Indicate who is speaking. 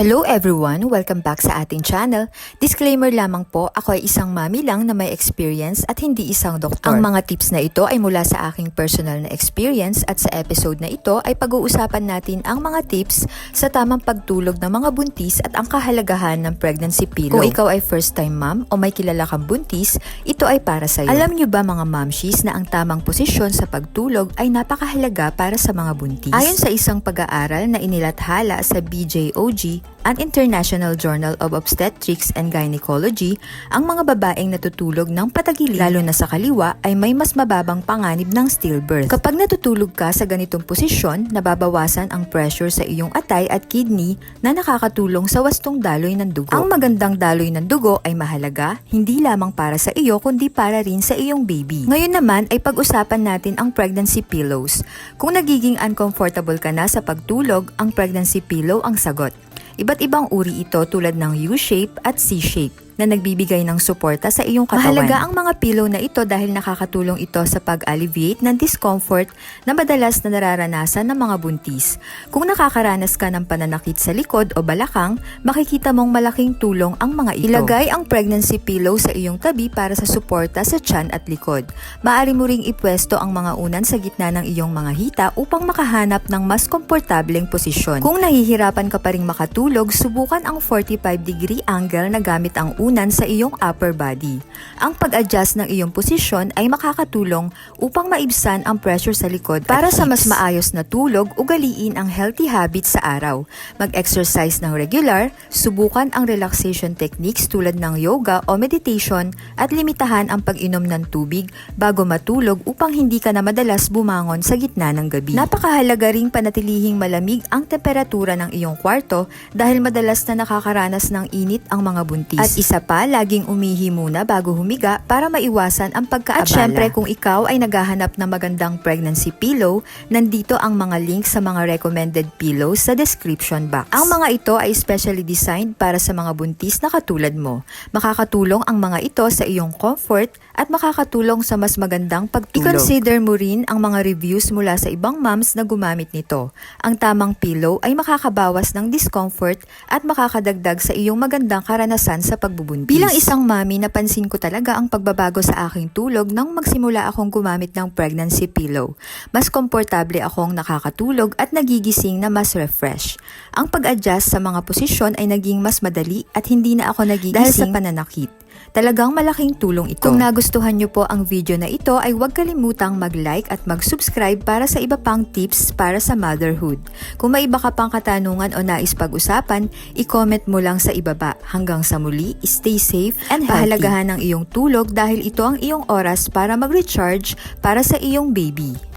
Speaker 1: Hello everyone! Welcome back sa ating channel. Disclaimer lamang po, ako ay isang mami lang na may experience at hindi isang doktor. Ang mga tips na ito ay mula sa aking personal na experience at sa episode na ito ay pag-uusapan natin ang mga tips sa tamang pagtulog ng mga buntis at ang kahalagahan ng pregnancy pillow. Kung ikaw ay first time mom o may kilala kang buntis, ito ay para sa iyo. Alam niyo ba mga momshies na ang tamang posisyon sa pagtulog ay napakahalaga para sa mga buntis? Ayon sa isang pag-aaral na inilathala sa BJOG, ang International Journal of Obstetrics and Gynecology, ang mga babaeng natutulog ng patagili, lalo na sa kaliwa, ay may mas mababang panganib ng stillbirth. Kapag natutulog ka sa ganitong posisyon, nababawasan ang pressure sa iyong atay at kidney na nakakatulong sa wastong daloy ng dugo. Ang magandang daloy ng dugo ay mahalaga, hindi lamang para sa iyo kundi para rin sa iyong baby. Ngayon naman ay pag-usapan natin ang pregnancy pillows. Kung nagiging uncomfortable ka na sa pagtulog, ang pregnancy pillow ang sagot. Iba't ibang uri ito tulad ng U-shape at C-shape na nagbibigay ng suporta sa iyong katawan. Mahalaga ang mga pillow na ito dahil nakakatulong ito sa pag-alleviate ng discomfort na madalas na nararanasan ng mga buntis. Kung nakakaranas ka ng pananakit sa likod o balakang, makikita mong malaking tulong ang mga ito. Ilagay ang pregnancy pillow sa iyong tabi para sa suporta sa tiyan at likod. Maari mo ring ipwesto ang mga unan sa gitna ng iyong mga hita upang makahanap ng mas komportableng posisyon. Kung nahihirapan ka pa ring makatulog, subukan ang 45 degree angle na gamit ang unan sa iyong upper body. Ang pag-adjust ng iyong posisyon ay makakatulong upang maibsan ang pressure sa likod para sa mas maayos na tulog, ugaliin ang healthy habits sa araw. Mag-exercise ng regular, subukan ang relaxation techniques tulad ng yoga o meditation at limitahan ang pag-inom ng tubig bago matulog upang hindi ka na madalas bumangon sa gitna ng gabi. Napakahalaga ring panatilihing malamig ang temperatura ng iyong kwarto dahil madalas na nakakaranas ng init ang mga buntis. At isa pa, laging umihi muna bago humiga para maiwasan ang pagkaabala. At syempre, kung ikaw ay naghahanap ng magandang pregnancy pillow, nandito ang mga links sa mga recommended pillows sa description box. Ang mga ito ay specially designed para sa mga buntis na katulad mo. Makakatulong ang mga ito sa iyong comfort at makakatulong sa mas magandang pagtulog. I-consider mo rin ang mga reviews mula sa ibang moms na gumamit nito. Ang tamang pillow ay makakabawas ng discomfort at makakadagdag sa iyong magandang karanasan sa pagbubuntis. Bilang isang mami, napansin ko talaga ang pagbabago sa aking tulog nang magsimula akong gumamit ng pregnancy pillow. Mas komportable akong nakakatulog at nagigising na mas refresh. Ang pag-adjust sa mga posisyon ay naging mas madali at hindi na ako nagigising dahil sa pananakit. Talagang malaking tulong ito. Kung nagustuhan nyo po ang video na ito ay huwag kalimutang mag-like at mag-subscribe para sa iba pang tips para sa motherhood. Kung may iba ka pang katanungan o nais pag-usapan, i-comment mo lang sa ibaba. Hanggang sa muli, stay safe and healthy. Pahalagahan ng iyong tulog dahil ito ang iyong oras para mag-recharge para sa iyong baby.